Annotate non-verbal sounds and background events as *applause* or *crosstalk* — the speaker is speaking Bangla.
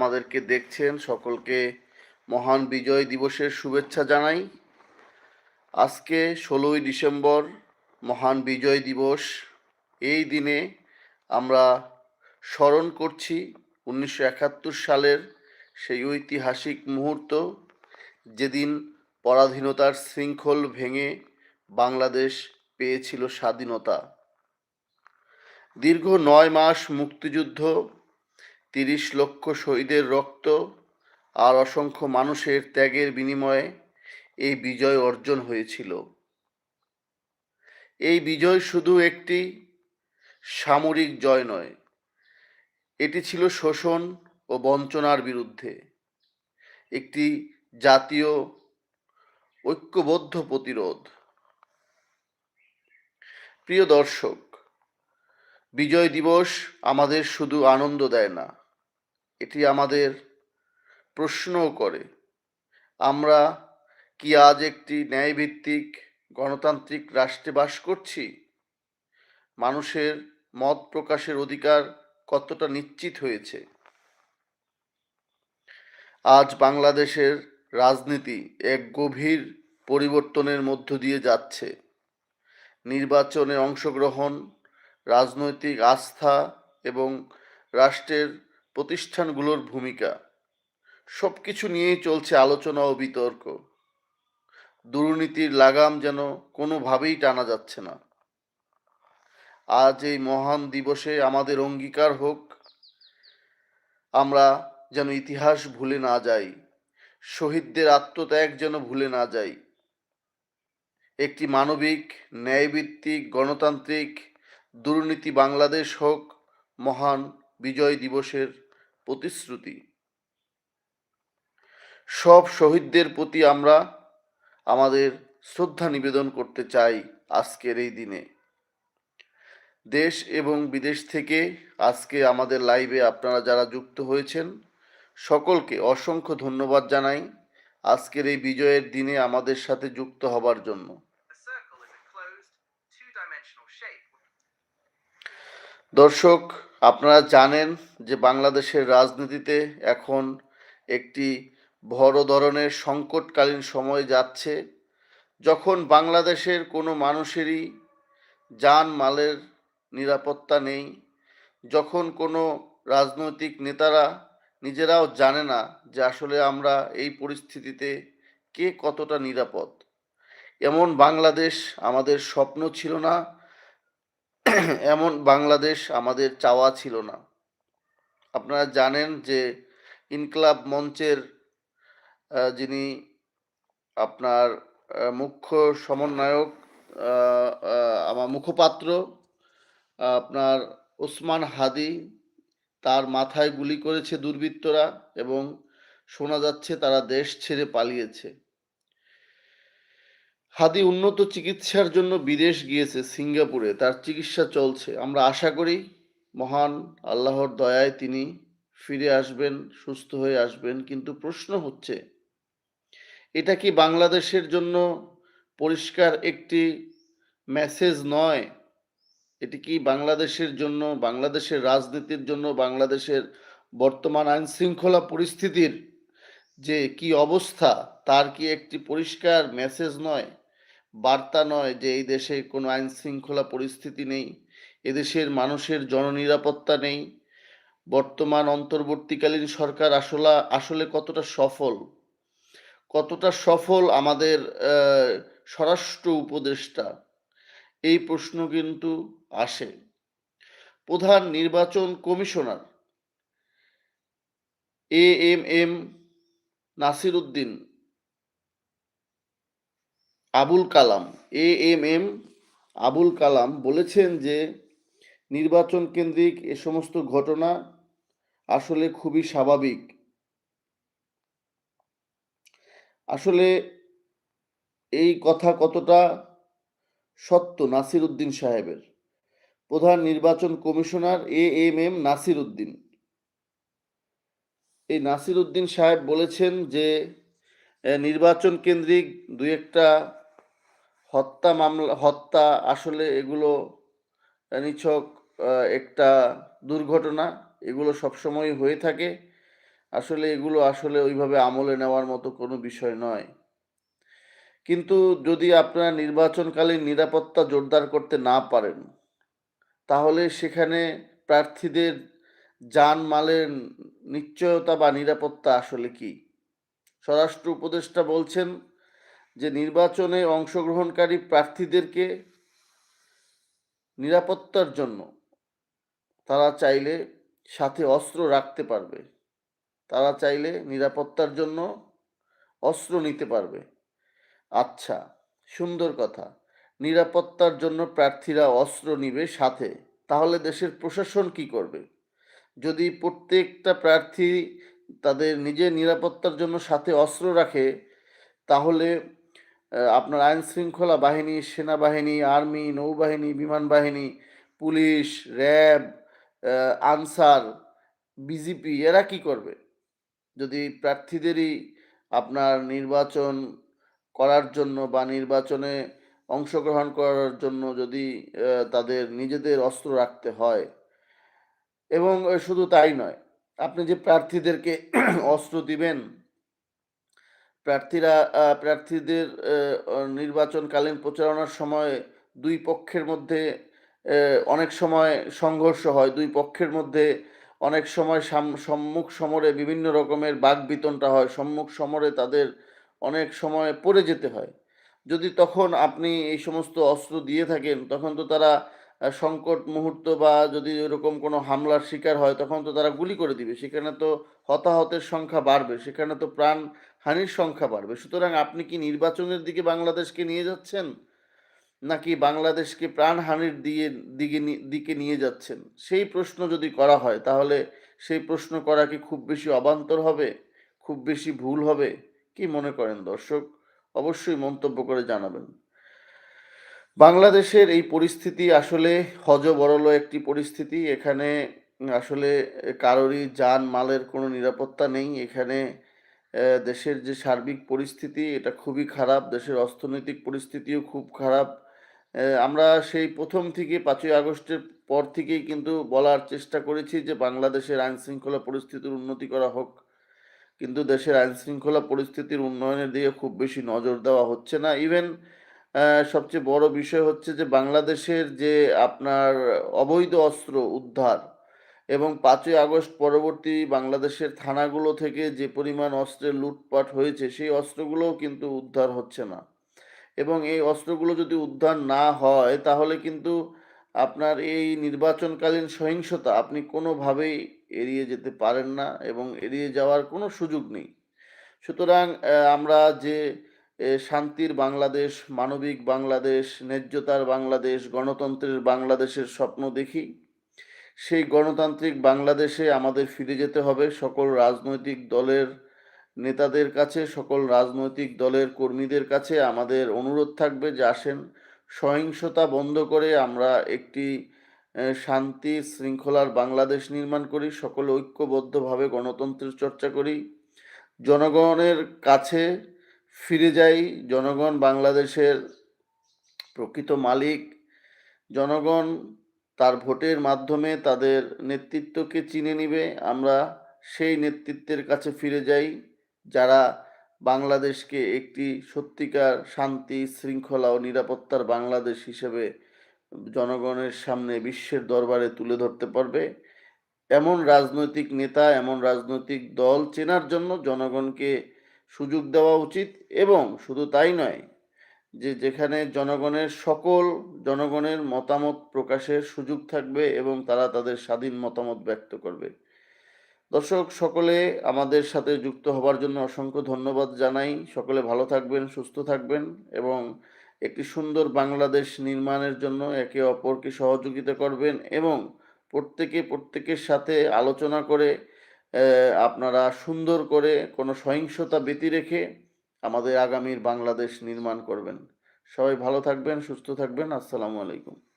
আমাদেরকে দেখছেন, সকলকে মহান বিজয় দিবসের শুভেচ্ছা জানাই। আজকে ষোলোই ডিসেম্বর, মহান বিজয় দিবস। এই দিনে আমরা স্মরণ করছি উনিশশো একাত্তর সালের সেই ঐতিহাসিক মুহূর্ত, যেদিন পরাধীনতার শৃঙ্খল ভেঙে বাংলাদেশ পেয়েছিল স্বাধীনতা। দীর্ঘ নয় মাস মুক্তিযুদ্ধ তিরিশ লক্ষ শহীদের রক্ত আর অসংখ্য মানুষের ত্যাগের বিনিময়ে এই বিজয় অর্জন হয়েছিল। এই বিজয় শুধু একটি সামরিক জয় নয়, এটি ছিল শোষণ ও বঞ্চনার বিরুদ্ধে একটি জাতীয় ঐক্যবদ্ধ প্রতিরোধ। প্রিয় দর্শক, বিজয় দিবস আমাদের শুধু আনন্দ দেয় না এটি আমাদের প্রশ্নও করে। আমরা কি আজ একটি ন্যায়ভিত্তিক গণতান্ত্রিক রাষ্ট্রে বাস করছি? মানুষের মত প্রকাশের অধিকার কতটা নিশ্চিত হয়েছে? আজ বাংলাদেশের রাজনীতি এক গভীর পরিবর্তনের মধ্য দিয়ে যাচ্ছে। নির্বাচনে অংশগ্রহণ, রাজনৈতিক আস্থা এবং রাষ্ট্রের প্রতিষ্ঠানগুলোর ভূমিকা। সব কিছু নিয়েই চলছে আলোচনা ও বিতর্ক। দুর্নীতির লাগাম যেন কোনোভাবেই টানা যাচ্ছে না। আজ এই মহান দিবসে আমাদের অঙ্গীকার হোক, আমরা যেন ইতিহাস ভুলে না যাই, শহীদদের আত্মত্যাগ যেন ভুলে না যাই। একটি মানবিক, ন্যায়ভিত্তিক, গণতান্ত্রিক দুর্নীতি বাংলাদেশ হোক, মহান বিজয় দিবসের প্রতিশ্রুতি। সব শহীদদের প্রতি আমরা আমাদের শ্রদ্ধা নিবেদন করতে চাই আজকের এই দিনে। দেশ এবং বিদেশ থেকে আজকে আমাদের লাইভে আপনারা যারা যুক্ত হয়েছেন সকলকে অসংখ্য ধন্যবাদ জানাই আজকের এই বিজয়ের দিনে আমাদের সাথে যুক্ত হবার জন্য. দর্শক আপনারা জানেন যে বাংলাদেশের রাজনীতিতে এখন একটি বড় ধরনের সংকটকালীন সময় যাচ্ছে। যখন বাংলাদেশের কোনো মানুষেরই যান মালের নিরাপত্তা নেই, যখন কোনো রাজনৈতিক নেতারা নিজেরাও জানে না যে আসলে আমরা এই পরিস্থিতিতে কে কতটা নিরাপদ। এমন বাংলাদেশ আমাদের স্বপ্ন ছিল না এমন বাংলাদেশ আমাদের চাওয়া ছিল না। আপনারা জানেন যে ইনকলাব মঞ্চের যিনি আপনার মুখ্য সমন্বয়ক আমার মুখপাত্র আপনার ওসমান হাদি, তার মাথায় গুলি করেছে দুর্বৃত্তরা এবং শোনা যাচ্ছে তারা দেশ ছেড়ে পালিয়েছে। হাদি উন্নত চিকিৎসার জন্য বিদেশ গিয়েছে, সিঙ্গাপুরে। তার চিকিৎসা চলছে। আমরা আশা করি, মহান আল্লাহর দয়ায় তিনি ফিরে আসবেন, সুস্থ হয়ে আসবেন। কিন্তু প্রশ্ন হচ্ছে, এটা কি বাংলাদেশের জন্য পরিষ্কার একটি মেসেজ নয়? এটি কি বাংলাদেশের জন্য, বাংলাদেশের রাজনীতির জন্য, বাংলাদেশের বর্তমান আইন শৃঙ্খলা পরিস্থিতির যে কি অবস্থা, তার কি একটি পরিষ্কার মেসেজ নয়? বার্তা নয় যে এই দেশে কোনো আইন শৃঙ্খলা পরিস্থিতি নেই, এদেশের মানুষের জননিরাপত্তা নেই। বর্তমান অন্তর্বর্তীকালীন সরকার আসলে আসলে কতটা সফল? কতটা সফল আমাদের স্বরাষ্ট্র উপদেষ্টা? এই প্রশ্ন কিন্তু আসে। প্রধান নির্বাচন commissioner A M M Nasir Uddin Abul Kalam A M M Abul Kalam বলেছেন যে, নির্বাচন কেন্দ্রিক এ সমস্ত ঘটনা আসলে খুবই স্বাভাবিক। আসলে এই কথা কতটা সত্য নাসির উদ্দিন সাহেবের? প্রধান নির্বাচন commissioner A M M Nasir Uddin. এই নাসির উদ্দিন সাহেব বলেছেন যে নির্বাচন কেন্দ্রিক দু একটা হত্যা মামলা, হত্যা আসলে এগুলো নিছক একটা দুর্ঘটনা। এগুলো সবসময় হয়ে থাকে। আসলে এগুলো আসলে ওইভাবে আমলে নেওয়ার মতো কোনো বিষয় নয়। কিন্তু যদি আপনারা নির্বাচনকালীন নিরাপত্তা জোরদার করতে না পারেন, তাহলে সেখানে প্রার্থীদের জানমালের নিশ্চয়তা বা নিরাপত্তা আসলে কি? স্বরাষ্ট্র উপদেষ্টা বলছেন যে নির্বাচনে অংশগ্রহণকারী প্রার্থীদেরকে নিরাপত্তার জন্য তারা চাইলে সাথে অস্ত্র রাখতে পারবে, তারা চাইলে নিরাপত্তার জন্য অস্ত্র নিতে পারবে। আচ্ছা সুন্দর কথা। নিরাপত্তার জন্য প্রার্থীরা অস্ত্র নিবে সাথে, তাহলে দেশের প্রশাসন কি করবে? যদি প্রত্যেকটা প্রার্থী তাদের নিজের নিরাপত্তার জন্য সাথে অস্ত্র রাখে, তাহলে আপনার আইন শৃঙ্খলা বাহিনী, সেনাবাহিনী, আর্মি, নৌবাহিনী, বিমান বাহিনী, পুলিশ, র্যাব আনসার বিজিপি এরা কি করবে? যদি প্রার্থীদেরই আপনার নির্বাচন করার জন্য বা নির্বাচনে অংশগ্রহণ করার জন্য যদি তাদের নিজেদের অস্ত্র রাখতে হয়, এবং শুধু তাই নয়, আপনি যে প্রার্থীদেরকে *clears throat* অস্ত্র দিবেন প্রার্থীরা প্রার্থীদের নির্বাচনকালীন প্রচারণার সময় দুই পক্ষের মধ্যে অনেক সময় সংঘর্ষ হয়। দুই পক্ষের মধ্যে অনেক সময় সাম- সম্মুখ সমরে বিভিন্ন রকমের বাকবিতনটা হয়। সম্মুখ সমরে তাদের অনেক সময় পড়ে যেতে হয়। যদি তখন আপনি এই সমস্ত অস্ত্র দিয়ে থাকেন, তখন তো তারা সংকট মুহূর্ত বা যদি এরকম কোনো হামলার শিকার হয়, তখন তো তারা গুলি করে দিবে। সেখানে তো হতাহতের সংখ্যা বাড়বে। সেখানে তো প্রাণ হানির সংখ্যা বাড়বে। সুতরাং আপনি কি নির্বাচনের দিকে বাংলাদেশকে নিয়ে যাচ্ছেন? নাকি বাংলাদেশকে প্রাণহানির দিয়ে, দিকে দিকে নিয়ে যাচ্ছেন? সেই প্রশ্ন যদি করা হয়, তাহলে সেই প্রশ্ন করা কি খুব বেশি অবান্তর হবে? খুব বেশি ভুল হবে? কি মনে করেন দর্শক? অবশ্যই মন্তব্য করে জানাবেন। বাংলাদেশের এই পরিস্থিতি আসলে হজবরল একটি পরিস্থিতি। এখানে আসলে কারোরই যান মালের কোনো নিরাপত্তা নেই। এখানে দেশের যে সার্বিক পরিস্থিতি, এটা খুবই খারাপ। দেশের অর্থনৈতিক পরিস্থিতিও খুব খারাপ। আমরা সেই প্রথম থেকে পাঁচই আগস্টের পর থেকেই কিন্তু বলার চেষ্টা করেছি যে, বাংলাদেশের আইন শৃঙ্খলা পরিস্থিতির উন্নতি করা হোক। কিন্তু দেশের আইন শৃঙ্খলা পরিস্থিতির উন্নয়নের দিকে খুব বেশি নজর দেওয়া হচ্ছে না। ইভেন সবচেয়ে বড় বিষয় হচ্ছে যে, বাংলাদেশের যে আপনার অবৈধ অস্ত্র উদ্ধার এবং পাঁচই আগস্ট পরবর্তী বাংলাদেশের থানাগুলো থেকে যে পরিমাণ অস্ত্রের লুটপাট হয়েছে, সেই অস্ত্রগুলোও কিন্তু উদ্ধার হচ্ছে না। এবং এই অস্ত্রগুলো যদি উদ্ধার না হয়, তাহলে কিন্তু আপনার এই নির্বাচনকালীন সহিংসতা আপনি কোনোভাবেই এড়িয়ে যেতে পারেন না এবং এড়িয়ে যাওয়ার কোনো সুযোগ নেই। সুতরাং আমরা যে শান্তির বাংলাদেশ, মানবিক বাংলাদেশ, ন্যায্যতার বাংলাদেশ, গণতন্ত্রের বাংলাদেশের স্বপ্ন দেখি। সেই গণতান্ত্রিক বাংলাদেশে আমাদের ফিরে যেতে হবে। সকল রাজনৈতিক দলের নেতাদের কাছে, সকল রাজনৈতিক দলের কর্মীদের কাছে আমাদের অনুরোধ থাকবে যে আসেন। সহিংসতা বন্ধ করে আমরা একটি শান্তি শৃঙ্খলার বাংলাদেশ নির্মাণ করি। সকল ঐক্যবদ্ধভাবে গণতন্ত্রের চর্চা করি। জনগণের কাছে ফিরে যাই। জনগণ বাংলাদেশের প্রকৃত মালিক। জনগণ তার ভোটের মাধ্যমে তাদের নেতৃত্বকে চিনে নিবে। আমরা সেই নেতৃত্বের কাছে ফিরে যাই, যারা বাংলাদেশকে একটি সত্যিকার শান্তি, শৃঙ্খলা ও নিরাপত্তার বাংলাদেশ হিসেবে জনগণের সামনে বিশ্বের দরবারে তুলে ধরতে পারবে। এমন রাজনৈতিক নেতা, এমন রাজনৈতিক দল চেনার জন্য জনগণকে সুযোগ দেওয়া উচিত এবং শুধু তাই নয় যে যেখানে জনগণের সকল জনগণের মতামত প্রকাশের সুযোগ থাকবে এবং তারা তাদের স্বাধীন মতামত ব্যক্ত করবে। দর্শক, সকলে আমাদের সাথে যুক্ত হবার জন্য অসংখ্য ধন্যবাদ জানাই। সকলে ভালো থাকবেন, সুস্থ থাকবেন এবং একটি সুন্দর বাংলাদেশ নির্মাণের জন্য একে অপরকে সহযোগিতা করবেন এবং প্রত্যেকে প্রত্যেকের সাথে আলোচনা করে আপনারা সুন্দর করে কোনো সহিংসতা ব্যতি রেখে আমাদের আগামীর বাংলাদেশ নির্মাণ করবেন। সবাই ভালো থাকবেন সুস্থ থাকবেন। আসসালামু আলাইকুম।